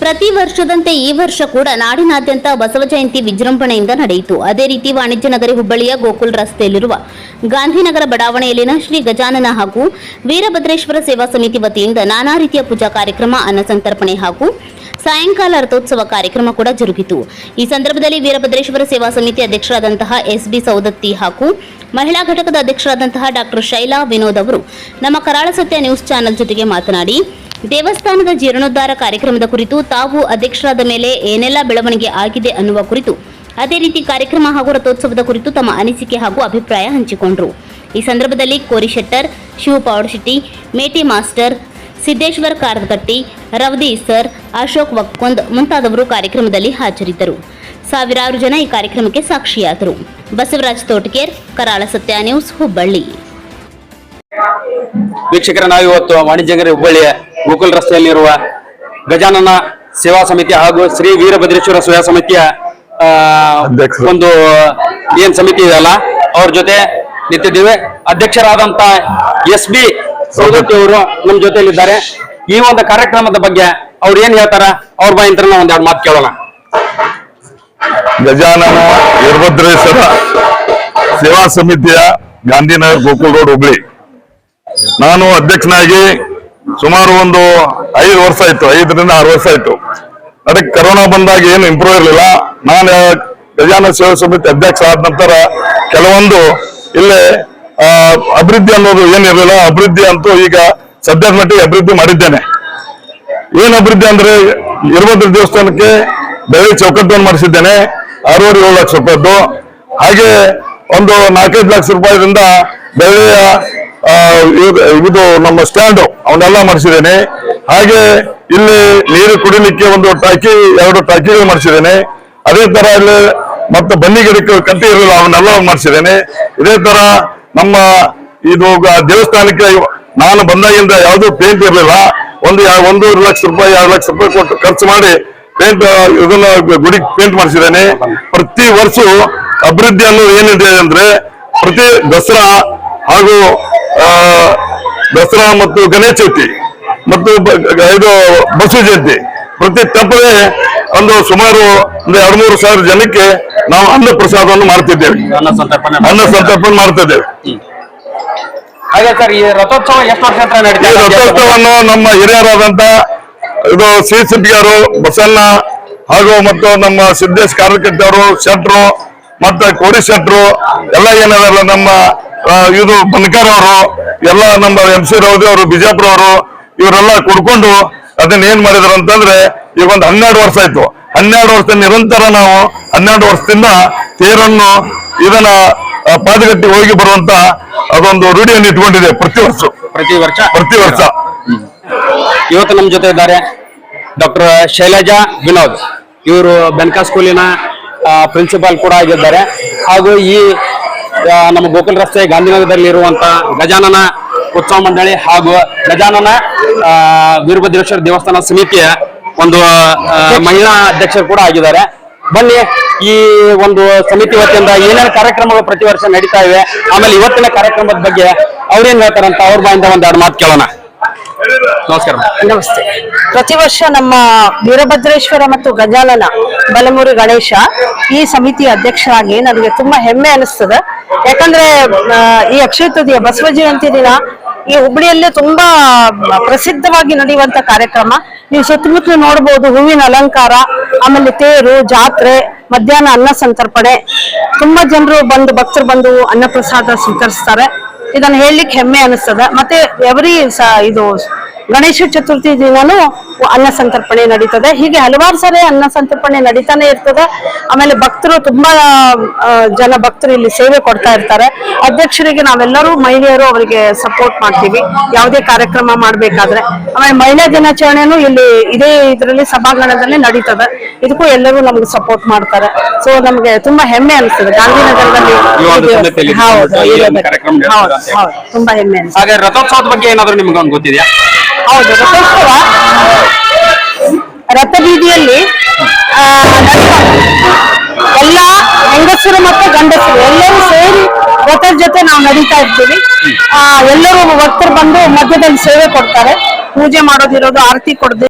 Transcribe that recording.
ಪ್ರತಿ ವರ್ಷದಂತೆ ಈ ವರ್ಷ ಕೂಡ ನಾಡಿನಾದ್ಯಂತ ಬಸವ ಜಯಂತಿ ವಿಜೃಂಭಣೆಯಿಂದ ನಡೆಯಿತು. ಅದೇ ರೀತಿ ವಾಣಿಜ್ಯ ನಗರಿ ಹುಬ್ಬಳ್ಳಿಯ ಗೋಕುಲ್ ರಸ್ತೆಯಲ್ಲಿರುವ ಗಾಂಧಿನಗರ ಬಡಾವಣೆಯಲ್ಲಿನ ಶ್ರೀ ಗಜಾನನ ಹಾಗೂ ವೀರಭದ್ರೇಶ್ವರ ಸೇವಾ ಸಮಿತಿ ವತಿಯಿಂದ ನಾನಾ ರೀತಿಯ ಪೂಜಾ ಕಾರ್ಯಕ್ರಮ, ಅನ್ನಸಂತರ್ಪಣೆ ಹಾಗೂ ಸಾಯಂಕಾಲ ರಥೋತ್ಸವ ಕಾರ್ಯಕ್ರಮ ಕೂಡ ಜರುಗಿತು. ಈ ಸಂದರ್ಭದಲ್ಲಿ ವೀರಭದ್ರೇಶ್ವರ ಸೇವಾ ಸಮಿತಿ ಅಧ್ಯಕ್ಷರಾದಂತಹ ಎಸ್ ಬಿ ಸೌದತ್ತಿ ಹಾಗೂ ಮಹಿಳಾ ಘಟಕದ ಅಧ್ಯಕ್ಷರಾದಂತಹ ಡಾಕ್ಟರ್ ಶೈಲಾ ವಿನೋದ್ ಅವರು ನಮ್ಮ ಕರಾಳ ಸತ್ಯ ನ್ಯೂಸ್ ಚಾನೆಲ್ ಜೊತೆಗೆ ಮಾತನಾಡಿ ದೇವಸ್ಥಾನದ ಜೀರ್ಣೋದ್ಧಾರ ಕಾರ್ಯಕ್ರಮದ ಕುರಿತು ತಾವು ಅಧ್ಯಕ್ಷರಾದ ಮೇಲೆ ಏನೆಲ್ಲ ಬೆಳವಣಿಗೆ ಆಗಿದೆ ಅನ್ನುವ ಕುರಿತು, ಅದೇ ರೀತಿ ಕಾರ್ಯಕ್ರಮ ಹಾಗೂ ರಥೋತ್ಸವದ ಕುರಿತು ತಮ್ಮ ಅನಿಸಿಕೆ ಹಾಗೂ ಅಭಿಪ್ರಾಯ ಹಂಚಿಕೊಂಡರು. ಈ ಸಂದರ್ಭದಲ್ಲಿ ಕೋರಿ ಶೆಟ್ಟರ್, ಶಿವ ಪೌಡಶೆಟ್ಟಿ ಮೇಟಿ ಮಾಸ್ಟರ್, ಸಿದ್ದೇಶ್ವರ್ ಕಾರದಕಟ್ಟಿ ರವದಿ ಸರ್ ಅಶೋಕ್ ವಕ್ಕೊಂದ್ ಮುಂತಾದವರು ಕಾರ್ಯಕ್ರಮದಲ್ಲಿ ಹಾಜರಿದ್ದರು. ಸಾವಿರಾರು ಜನ ಈ ಕಾರ್ಯಕ್ರಮಕ್ಕೆ ಸಾಕ್ಷಿಯಾದರು. ಬಸವರಾಜ್ ತೋಟಕೇರ್ ಕರಾಳ ಸತ್ಯ ನ್ಯೂಸ್ ಹುಬ್ಬಳ್ಳಿ. ವೀಕ್ಷಕರ, ನಾವಿವತ್ತು ವಾಣಿಜ್ಯ ಹುಬ್ಬಳ್ಳಿಯ ಗೋಕುಲ್ ರಸ್ತೆಯಲ್ಲಿರುವ ಗಜಾನನ ಸೇವಾ ಸಮಿತಿ ಹಾಗೂ ಶ್ರೀ ವೀರಭದ್ರೇಶ್ವರ ಸೇವಾ ಸಮಿತಿಯ. ಒಂದು ಏನ್ ಸಮಿತಿ ಇದೆಯಲ್ಲ ಅವ್ರ ಜೊತೆ ನಿಂತಿದ್ದೇವೆ. ಅಧ್ಯಕ್ಷರಾದಂತ ಎಸ್ ಬಿ ಸೌದತ್ತಿ ಅವರು ನಮ್ಮ ಜೊತೆಯಲ್ಲಿದ್ದಾರೆ. ಈ ಒಂದು ಕಾರ್ಯಕ್ರಮದ ಬಗ್ಗೆ ಅವ್ರು ಏನ್ ಹೇಳ್ತಾರ ಅವ್ರ ಬಾಯಿಂತ್ರ ನಾವು ಒಂದೆರಡು ಮಾತು ಕೇಳೋಣ. ಗಜಾನನ ವೀರಭದ್ರೇಶ್ವರ ಸೇವಾ ಸಮಿತಿಯ ಗಾಂಧಿನಗರ್ ಗೋಕುಲ್ ರೋಡ್ ಹುಬ್ಳಿ. ನಾನು ಅಧ್ಯಕ್ಷನಾಗಿ ಸುಮಾರು ಒಂದು ಐದು ವರ್ಷ ಆಯ್ತು, ಐದರಿಂದ ಆರು ವರ್ಷ ಆಯ್ತು. ಅದಕ್ಕೆ ಕರೋನಾ ಬಂದಾಗ ಏನು ಇಂಪ್ರೂವ್ ಇರಲಿಲ್ಲ. ನಾನು ಗಜಾನ ಸೇವಾ ಸಮಿತಿ ಅಧ್ಯಕ್ಷ ಆದ ನಂತರ ಕೆಲವೊಂದು ಇಲ್ಲೇ ಅಭಿವೃದ್ಧಿ ಅನ್ನೋದು ಏನಿರಲಿಲ್ಲ ಅಭಿವೃದ್ಧಿ ಅಂತೂ ಈಗ ಸದ್ಯದ ಮಟ್ಟಿಗೆ ಅಭಿವೃದ್ಧಿ ಮಾಡಿದ್ದೇನೆ. ಏನ್ ಅಭಿವೃದ್ಧಿ ಅಂದ್ರೆ ಇರುವಂತ ದೇವಸ್ಥಾನಕ್ಕೆ ಬೆಳ್ಳಿ ಚೌಕಟ್ಟನ್ನು ಮಾಡಿಸಿದ್ದೇನೆ. ಆರೂವರೆ ಏಳು ಲಕ್ಷ ರೂಪಾಯಿದ್ದು ಹಾಗೆ ಒಂದು ನಾಲ್ಕೈದು ಲಕ್ಷ ರೂಪಾಯಿದಿಂದ ಬೆಳ್ಳಿಯ ಇದು- ನಮ್ಮ ಸ್ಟ್ಯಾಂಡು, ಅವನ್ನೆಲ್ಲ ಮಾಡಿಸಿದ್ದೇನೆ. ಹಾಗೆ ಇಲ್ಲಿ ನೀರು ಕುಡಿಲಿಕ್ಕೆ ಒಂದು ಟಾಕಿ ಎರಡು ಟಾಕಿಗಳು ಮಾಡಿಸಿದ್ದೇನೆ. ಅದೇ ತರ ಇಲ್ಲಿ ಮತ್ತೆ ಬನ್ನಿ ಗಿಡಕ್ಕೆ ಕಟ್ಟಿ ಇರಲಿಲ್ಲ, ಅವನ್ನೆಲ್ಲ ಮಾಡಿಸಿದ್ದೇನೆ. ಇದೇ ತರ ನಮ್ಮ ಇದು ದೇವಸ್ಥಾನಕ್ಕೆ ನಾನು ಬಂದಾಗಿಂದ ಯಾವುದೂ ಪೇಂಟ್ ಇರಲಿಲ್ಲ. ಒಂದು ಒಂದೂವರೆ ಲಕ್ಷ ರೂಪಾಯಿ, ಎರಡು ಲಕ್ಷ ರೂಪಾಯಿ ಕೊಟ್ಟು ಖರ್ಚು ಮಾಡಿ ಪೇಂಟ್ ಇದನ್ನ ಗುಡಿ ಪೇಂಟ್ ಮಾಡಿಸಿದ್ದೇನೆ. ಪ್ರತಿ ವರ್ಷ ಅಭಿವೃದ್ಧಿ ಅನ್ನೋದು ಏನಿದೆ ಅಂದ್ರೆ ಪ್ರತಿ ದಸರಾ ಹಾಗೂ ದಸರಾ ಮತ್ತು ಗಣೇಶ ಚೌತಿ ಮತ್ತು ಇದು ಬಸವ ಜಯಂತಿ. ಪ್ರತಿ ತಪ್ಪದೆ ಒಂದು ಸುಮಾರು ಒಂದು ಎರಡು ಮೂರು ಸಾವಿರ ಜನಕ್ಕೆ ನಾವು ಅನ್ನ ಪ್ರಸಾದವನ್ನು ಮಾಡ್ತಿದ್ದೇವೆ ಅನ್ನ ಸಂತರ್ಪಣೆ ಮಾಡ್ತಿದ್ದೇವೆ. ಹಾಗೆ ಸರ್ ಈ ರಥೋತ್ಸವ ಎಷ್ಟು ವರ್ಷ ಹತ್ರ ಈ ನಡೀತಾ ಇದೆ? ರಥೋತ್ಸವವನ್ನು ನಮ್ಮ ಹಿರಿಯರಾದಂತ ಇದು ಸಿ ಸಿಟ್ಟಿಗಾರು ಬಸಣ್ಣ ಹಾಗೂ ಮತ್ತು ನಮ್ಮ ಸಿದ್ದೇಶ್ ಕಾರ್ಯಕರ್ತರು ಶೆಟ್ರು ಮತ್ತೆ ಕೋಡಿ ಶೆಟ್ರು ಎಲ್ಲ ಏನದಲ್ಲ ನಮ್ಮ ಇದು ಬನ್ಕರ್ ಅವರು ಎಲ್ಲ ನಮ್ಮ ಎಂ ಸಿ ರೌದಿ ಅವರು ಬಿಜಾಪುರ ಅವರು ಇವರೆಲ್ಲ ಕುಡ್ಕೊಂಡು ಅದನ್ನ ಏನ್ ಮಾಡಿದ್ರು ಅಂತಂದ್ರೆ ಈಗ ಒಂದು ಹನ್ನೆರಡು ವರ್ಷ ಆಯ್ತು. ಹನ್ನೆರಡು ವರ್ಷ ನಿರಂತರ ನಾವು ಹನ್ನೆರಡು ವರ್ಷದಿಂದ ತೇರನ್ನು ಇದನ್ನ ಪಾದಗಟ್ಟಿ ಹೋಗಿ ಬರುವಂತ ಅದೊಂದು ರೂಢಿಯನ್ನು ಇಟ್ಕೊಂಡಿದೆ ಪ್ರತಿ ವರ್ಷ. ಪ್ರತಿ ವರ್ಷ? ಪ್ರತಿ ವರ್ಷ. ಇವತ್ತು ನಮ್ಮ ಜೊತೆ ಇದ್ದಾರೆ ಡಾಕ್ಟರ್ ಶೈಲಜಾ ವಿನೋದ್. ಇವರು ಬೆನ್ಕಾ ಸ್ಕೂಲಿನ ಪ್ರಿನ್ಸಿಪಾಲ್ ಕೂಡ ಆಗಿದ್ದಾರೆ. ಹಾಗೂ ಈ ನಮ್ಮ ಗೋಕುಲ್ ರಸ್ತೆ ಗಾಂಧಿನಗರದಲ್ಲಿ ಇರುವಂತ ಗಜಾನನ ಉತ್ಸವ ಮಂಡಳಿ ಹಾಗೂ ಗಜಾನನ ವೀರಭದ್ರೇಶ್ವರ ದೇವಸ್ಥಾನ ಸಮಿತಿಯ ಒಂದು ಮಹಿಳಾ ಅಧ್ಯಕ್ಷರು ಕೂಡ ಆಗಿದ್ದಾರೆ. ಬನ್ನಿ, ಈ ಒಂದು ಸಮಿತಿ ವತಿಯಿಂದ ಏನೇನು ಕಾರ್ಯಕ್ರಮಗಳು ಪ್ರತಿ ವರ್ಷ ನಡೀತಾ ಇವೆ, ಆಮೇಲೆ ಇವತ್ತಿನ ಕಾರ್ಯಕ್ರಮದ ಬಗ್ಗೆ ಅವ್ರೇನ್ ಹೇಳ್ತಾರಂತ ಅವ್ರ ಬಾಯಿಂದ ಒಂದೆರಡು ಮಾತು ಕೇಳೋಣ. ನಮಸ್ಕಾರ. ನಮಸ್ತೆ. ಪ್ರತಿ ವರ್ಷ ನಮ್ಮ ವೀರಭದ್ರೇಶ್ವರ ಮತ್ತು ಗಜಾನನ ಬಲಮುರಿ ಗಣೇಶ ಈ ಸಮಿತಿ ಅಧ್ಯಕ್ಷರಾಗಿ ನನಗೆ ತುಂಬಾ ಹೆಮ್ಮೆ ಅನಿಸ್ತದೆ. ಯಾಕಂದ್ರೆ ಈ ಅಕ್ಷಯ ತೃತೀಯ ಬಸವ ಜಯಂತಿ ದಿನ ಈ ಹುಬ್ಳಿಯಲ್ಲೇ ತುಂಬಾ ಪ್ರಸಿದ್ಧವಾಗಿ ನಡೆಯುವಂತ ಕಾರ್ಯಕ್ರಮ. ನೀವು ಸುತ್ತಮುತ್ತಲು ನೋಡಬಹುದು ಹೂವಿನ ಅಲಂಕಾರ, ಆಮೇಲೆ ತೇರು, ಜಾತ್ರೆ, ಮಧ್ಯಾಹ್ನ ಅನ್ನ ಸಂತರ್ಪಣೆ. ತುಂಬಾ ಜನರು ಬಂದು, ಭಕ್ತರು ಬಂದು ಅನ್ನ ಪ್ರಸಾದ ಸ್ವೀಕರಿಸ್ತಾರೆ. ಇದನ್ನ ಹೇಳಲಿಕ್ಕೆ ಹೆಮ್ಮೆ ಅನಿಸ್ತದೆ. ಮತ್ತೆ ಎವ್ರಿ ಇದು ಗಣೇಶ ಚತುರ್ಥಿ ದಿನನೂ ಅನ್ನ ಸಂತರ್ಪಣೆ ನಡೀತದೆ. ಹೀಗೆ ಹಲವಾರು ಸಾರಿ ಅನ್ನ ಸಂತರ್ಪಣೆ ನಡೀತಾನೆ ಇರ್ತದೆ. ಆಮೇಲೆ ಭಕ್ತರು ತುಂಬಾ ಜನ ಭಕ್ತರು ಇಲ್ಲಿ ಸೇವೆ ಕೊಡ್ತಾ ಇರ್ತಾರೆ. ಅಧ್ಯಕ್ಷರಿಗೆ ನಾವೆಲ್ಲರೂ ಮಹಿಳೆಯರು ಅವರಿಗೆ ಸಪೋರ್ಟ್ ಮಾಡ್ತೀವಿ. ಯಾವುದೇ ಕಾರ್ಯಕ್ರಮ ಮಾಡ್ಬೇಕಾದ್ರೆ. ಆಮೇಲೆ ಮಹಿಳಾ ದಿನಾಚರಣೆನೂ ಇಲ್ಲಿ ಇದೇ ಇದರಲ್ಲಿ ಸಭಾಂಗಣದಲ್ಲಿ ನಡೀತದೆ. ಇದಕ್ಕೂ ಎಲ್ಲರೂ ನಮ್ಗೆ ಸಪೋರ್ಟ್ ಮಾಡ್ತಾರೆ. ಸೊ ನಮ್ಗೆ ತುಂಬಾ ಹೆಮ್ಮೆ ಅನಿಸ್ತದೆ. ಗಾಂಧಿನಗರದಲ್ಲಿ ಹೌದು ಹೌದು ತುಂಬಾ ಹೆಮ್ಮೆ ಅನಿಸ್ತದೆ. ಹಾಗೆ ರಥೋತ್ಸವದ ಬಗ್ಗೆ ಏನಾದ್ರು ನಿಮ್ಗೆ ಗೊತ್ತಿದೆಯಾ? ಹೌದು, ರಥೋತ್ಸವ. ರಥಬೀದಿಯಲ್ಲಿ ಎಲ್ಲ ಹೆಂಗಸರು ಮತ್ತೆ ಗಂಡಸರು ಎಲ್ಲರೂ ಸೇರಿ ರಥದ ಜೊತೆ ನಾವು ನಡೀತಾ ಇರ್ತೀವಿ. ಎಲ್ಲರೂ ಭಕ್ತರು ಬಂದು ಮಧ್ಯದಲ್ಲಿ ಸೇವೆ ಕೊಡ್ತಾರೆ. ಪೂಜೆ ಮಾಡೋದಿರೋದು, ಆರತಿ ಕೊಡದೆ.